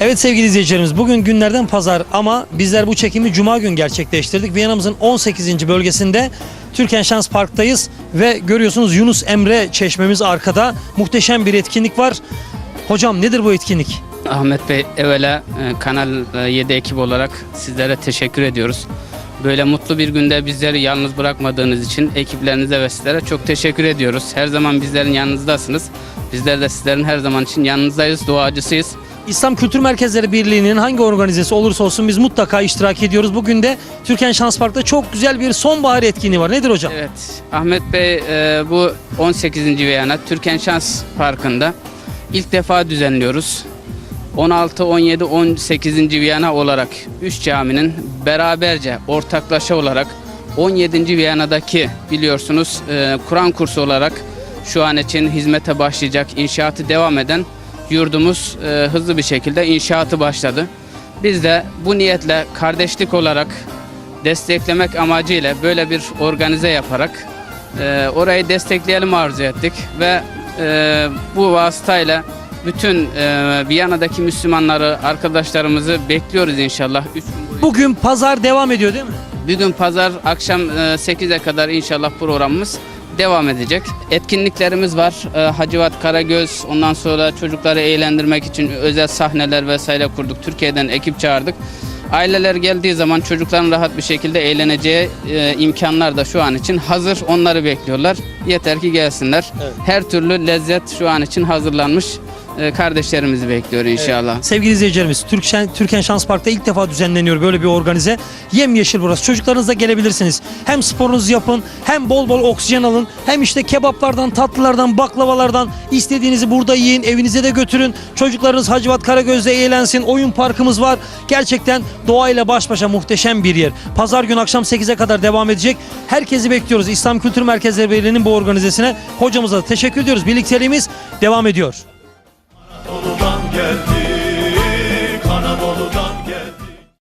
Evet sevgili izleyicilerimiz bugün günlerden pazar ama bizler bu çekimi cuma gün gerçekleştirdik. Viyana'mızın 18. bölgesinde Türken Şans Park'tayız ve görüyorsunuz Yunus Emre çeşmemiz arkada. Muhteşem bir etkinlik var. Hocam nedir bu etkinlik? Ahmet Bey evvela e, Kanal e, 7 ekip olarak sizlere teşekkür ediyoruz. Böyle mutlu bir günde bizleri yalnız bırakmadığınız için ekiplerinize ve sizlere çok teşekkür ediyoruz. Her zaman bizlerin yanınızdasınız. Bizler de sizlerin her zaman için yanınızdayız, duacısıyız. İslam Kültür Merkezleri Birliği'nin hangi organizesi olursa olsun biz mutlaka iştirak ediyoruz. Bugün de Türken Şans Park'ta çok güzel bir sonbahar etkinliği var. Nedir hocam? Evet, Ahmet Bey e, bu 18. Viyana Türken Şans Parkı'nda ilk defa düzenliyoruz. 16, 17, 18. Viyana olarak 3 caminin beraberce ortaklaşa olarak 17. Viyana'daki biliyorsunuz e, Kur'an kursu olarak şu an için hizmete başlayacak inşaatı devam eden yurdumuz e, hızlı bir şekilde inşaatı başladı. Biz de bu niyetle kardeşlik olarak desteklemek amacıyla böyle bir organize yaparak e, orayı destekleyelim arzu ettik ve e, bu vasıtayla bütün e, Viyana'daki Müslümanları, arkadaşlarımızı bekliyoruz inşallah. Üç gün boyunca. Bugün pazar devam ediyor değil mi? Bugün pazar akşam e, 8'e kadar inşallah programımız devam edecek. Etkinliklerimiz var. E, Hacivat Karagöz, ondan sonra çocukları eğlendirmek için özel sahneler vesaire kurduk. Türkiye'den ekip çağırdık. Aileler geldiği zaman çocukların rahat bir şekilde eğleneceği e, imkanlar da şu an için hazır. Onları bekliyorlar. Yeter ki gelsinler. Evet. Her türlü lezzet şu an için hazırlanmış. E, kardeşlerimizi bekliyor inşallah. Sevgili izleyicilerimiz Türkşen, Türken Şans Park'ta ilk defa düzenleniyor böyle bir organize. Yemyeşil burası. Çocuklarınızla gelebilirsiniz. Hem sporunuzu yapın hem bol bol oksijen alın. Hem işte kebaplardan, tatlılardan, baklavalardan istediğinizi burada yiyin. Evinize de götürün. Çocuklarınız Hacivat Karagöz'de eğlensin. Oyun parkımız var. Gerçekten doğayla baş başa muhteşem bir yer. Pazar günü akşam 8'e kadar devam edecek. Herkesi bekliyoruz. İslam Kültür Merkezleri Birliği'nin bu organizesine. Hocamıza da teşekkür ediyoruz. Birlikteliğimiz devam ediyor. Good.